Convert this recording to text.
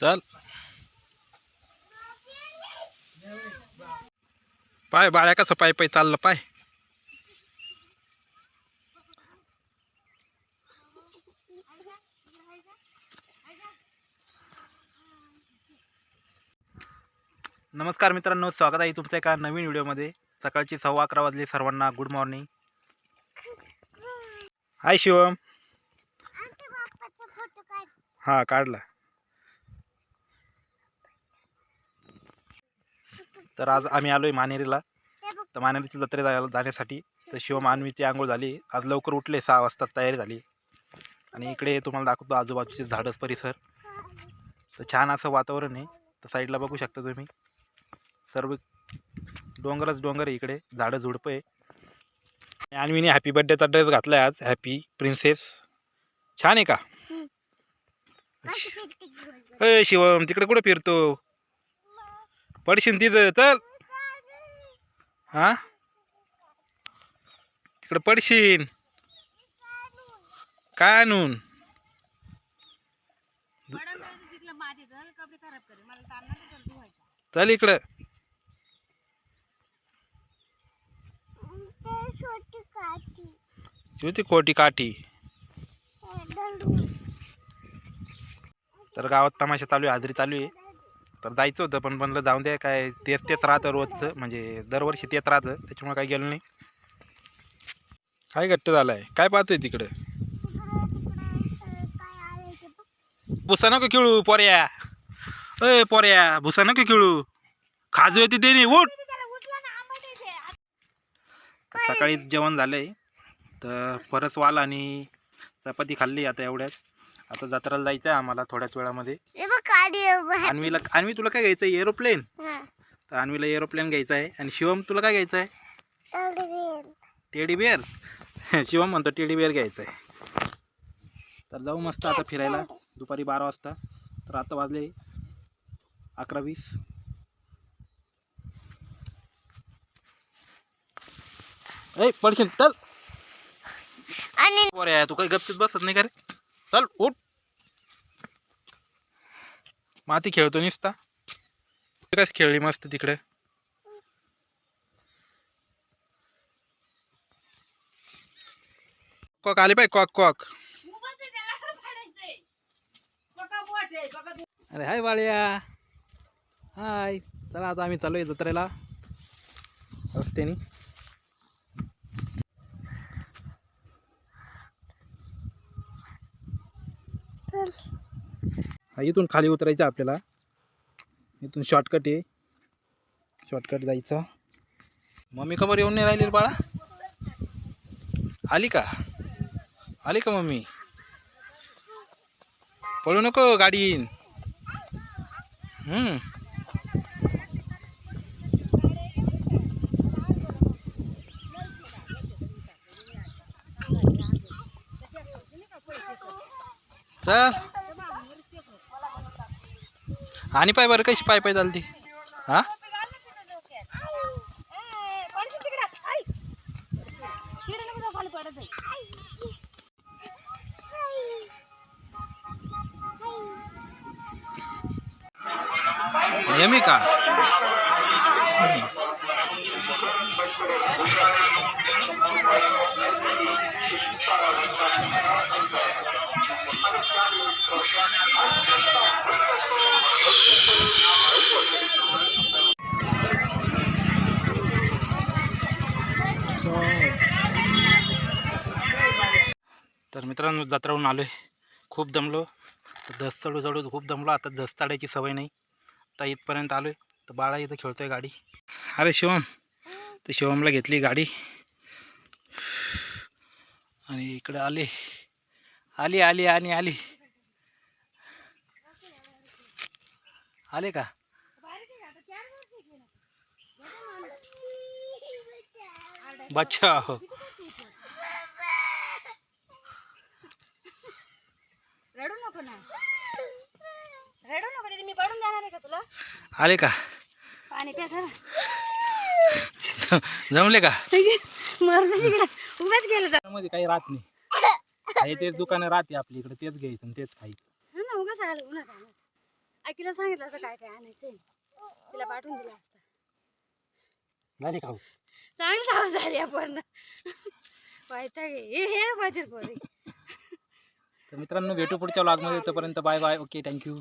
चल. पाय बाळ्या कसं पाय पाय चाललं पाय. नमस्कार मित्रांनो स्वागत आहे तुमचं एका नवीन व्हिडिओमध्ये. सकाळची सव्वा अकरा वाजले सर्वांना गुड मॉर्निंग हाय शिवम. हा काढला. तर आज आम्ही आलोय मानेरीला. तर मानेरीची जत्रे जायला जाण्यासाठी. तर शिव मानवीची आंघोळ झाली. आज लवकर उठले सहा वाजता तयारी झाली. आणि इकडे तुम्हाला दाखवतो आजूबाजूचे झाडं परिसर. तर छान असं वातावरण आहे. तर साईडला बघू शकता तुम्ही. सर्व डोंगरच डोंगर आहे इकडे. झाडं झुडपं आहे. आणि अन्वीने हॅपी बड्डेचा ड्रेस घातला आहे आज. हॅपी प्रिन्सेस छान आहे का? शिवम तिकडे कुठे फिरतो? पडशील तिथं चल. हा? तिकडं पडशीन काय आणून? चल इकडं. छोटी कोटी काठी. तर गावात तमाशा चालू आहे हाजरी चालू आहे. तर जायचं होतं पण म्हणलं जाऊन द्या काय तेच तेच राहतं रोजचं. म्हणजे दरवर्षी तेच राहतं त्याच्यामुळे काय गेलं नाही. काय घट्ट झालं आहे काय पाहतोय तिकडं? भुसा नको खेळू पोऱ्या. अय पोऱ्या भुसा नको खेळू. खाजू येते ते नाही उठ सकाळी जेवण झालंय तर परस वाल आणि चपाती खाल्ली आता एवढ्यात. आता जत्राला जायचं आहे आम्हाला थोड्याच वेळामध्ये. अन्वीला अन्वी तुला काय घ्यायचं आहे एरोप्लेन तर अन्वीला एरोप्लेन घ्यायचं आहे आणि शिवम तुला काय घ्यायचं आहे टेडी बिअर शिवम म्हणतो टेडी बिअर घ्यायचं आहे तर जाऊ मस्त आता फिरायला. दुपारी बारा वाजता. तर आता वाजले अकरा वीस. ए पडशील चल. आणि पोऱ्या तू काही गपचीत बसत नाही का रे? चल उठ. माती खेळतो निसता. कस खेळली मस्त तिकडे. कॉक आले पाय कॉक कॉक. अरे हाय बाळ्या हाय. चला आता आम्ही चालू आहे जत्रेला. रस्त्याने. हा इथून खाली उतरायचं आपल्याला. इथून शॉर्टकट आहे. शॉर्टकट जायचं. मम्मी खबर येऊन नाही राहिली बाळा. आली का? आली का मम्मी? पळू नको गाडी येईन चल. आणि पाय बरं कशी पाय पाय चालती हा? यमी का तर मित्रांनो जत्रावरून आलो आहे खूप दमलो. धस दस चढू चढू खूप दमलो. आता दस चढायची सवय नाही. आता इथपर्यंत आलो आहे तर बाळा इथं खेळतोय गाडी. अरे शिवम तर शिवमला घेतली गाडी. आणि इकडे आले. आली आली आणि आली. आले का? बच्चा हो। रडू नको ना. रडू नको दीदी, मी पडून जाणार आहे का तुला? आले का? पाणी प्या जमले का? मरून तिकडे उभ्याच गेलं मध्ये काही राहत नाही. हे तेच दुकानं राहते आपली इकडे तेच घ्यायचं आणि तेच खायचं. ना उगाच आलं उन्हात आलं. आकीला सांगितलं असं काय काय आणायचंय. तिला पाठवून दिलं असतं. झाली खाऊ चांगली धाव झाली आपण आहे. हे हेर पाहिजे पोरी. तर मित्रांनो भेटू पुढच्या व्लॉगमध्ये तोपर्यंत बाय बाय ओके थँक्यू